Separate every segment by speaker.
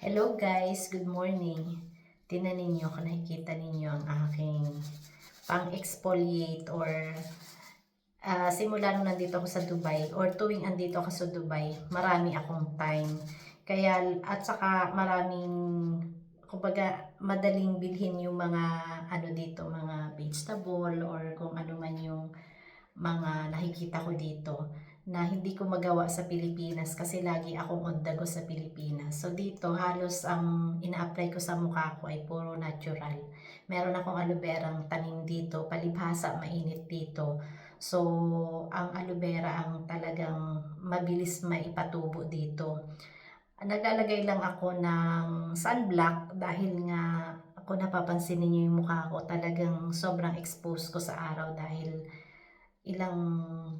Speaker 1: Hello guys, good morning. Tinan ninyo kung nakikita ninyo ang aking pang-exfoliate or ah, simula nung nandito ako sa Dubai or tuwing andito ako sa Dubai, marami akong time. Kaya at saka maraming kumbaga madaling bilhin yung mga ano dito, mga vegetable or kung ano man yung mga nakikita ko dito na hindi ko magawa sa Pilipinas kasi lagi akong on the go sa Pilipinas. So dito halos ang ina-apply ko sa mukha ko ay puro natural. Meron akong aloe verang tanim dito, palibhasa mainit dito. So ang aloe vera ang talagang mabilis maipatubo dito. Naglalagay lang ako ng sunblock dahil nga ako napapansin ninyo yung mukha ko talagang sobrang exposed ko sa araw dahil ilang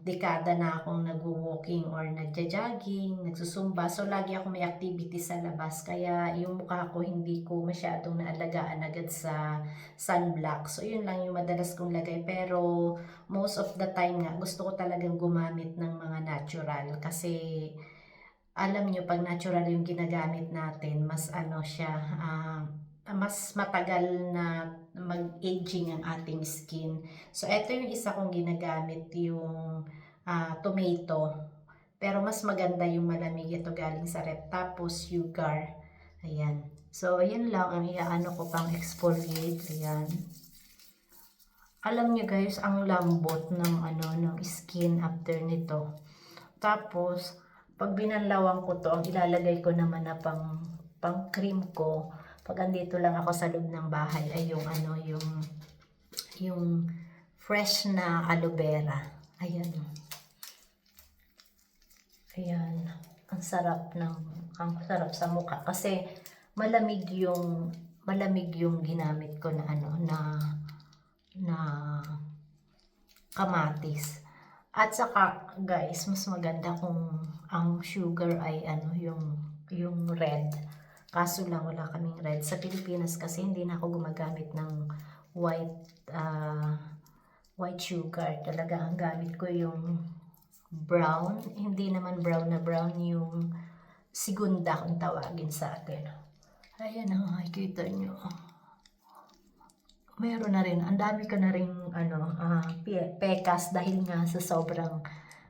Speaker 1: dekada na akong nagwo-walking or nagja-jogging, nagsusumba. So, lagi ako may activity sa labas. Kaya, yung mukha ko, hindi ko masyadong naalagaan agad sa sunblock. So, yun lang yung madalas kong lagay. Pero, most of the time nga, gusto ko talagang gumamit ng mga natural. Kasi, alam nyo, pag natural yung ginagamit natin, mas ano siya, ah, mas matagal na mag-aging ang ating skin. So, ito yung isa kong ginagamit, yung ah, tomato. Pero mas maganda yung malamig ito galing sa rep. Tapos, sugar. Ayan. So, ayan lang ang iaano ko pang exfoliate. Ayan. Alam nyo guys, ang lambot ng ano ng skin after nito. Tapos, pag binanlawan ko to, ang ilalagay ko naman na pang pang cream ko, pag andito lang ako sa loob ng bahay ay yung ano, yung yung fresh na aloe vera. Ayan. Ayan. Ang sarap ng ang sarap sa mukha kasi malamig yung malamig yung ginamit ko na ano na na kamatis. At saka guys, mas maganda kung ang sugar ay ano yung yung red. Kaso lang wala kaming red. Sa Pilipinas kasi hindi na ako gumagamit ng white ah, white sugar. Talaga ang gamit ko yung brown. Hindi naman brown na brown yung sigunda kung tawagin sa atin. Ayan ang makikita nyo. Meron na rin. Ang dami ko na rin ano, ah, pe- pekas dahil nga sa sobrang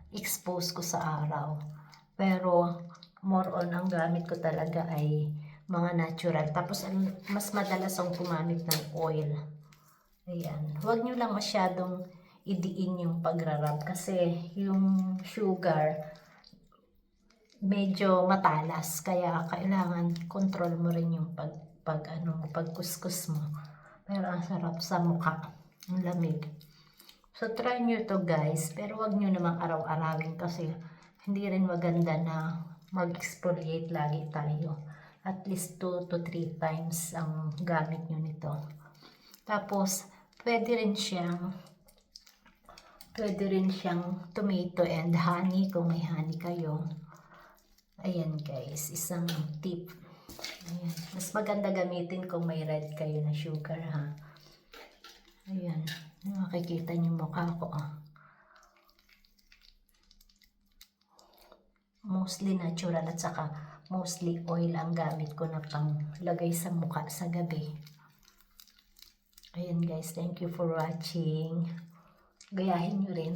Speaker 1: expose ko sa araw. Pero more on ang gamit ko talaga ay mga natural. Tapos ang mas madalas akong gumamit ng oil. Ayan. Huwag nyo lang masyadong idiin yung pagrarab kasi yung sugar medyo matalas kaya kailangan control mo rin yung pag pag ano pagkuskus mo pero ang sarap sa mukha ang lamig so try nyo to guys pero wag nyo namang araw-arawin kasi hindi rin maganda na mag-exfoliate lagi tayo at least 2 to 3 times ang gamit nyo nito tapos pwede rin siyang pwede rin siyang tomato and honey kung may honey kayo Ayan guys, isang tip. Ayan. Mas maganda gamitin kung may red kayo na sugar ha. Ayan. Makikita niyo mukha ko ah. Mostly natural at saka mostly oil ang gamit ko na pang lagay sa mukha sa gabi. Ayan guys, thank you for watching. Gayahin nyo rin.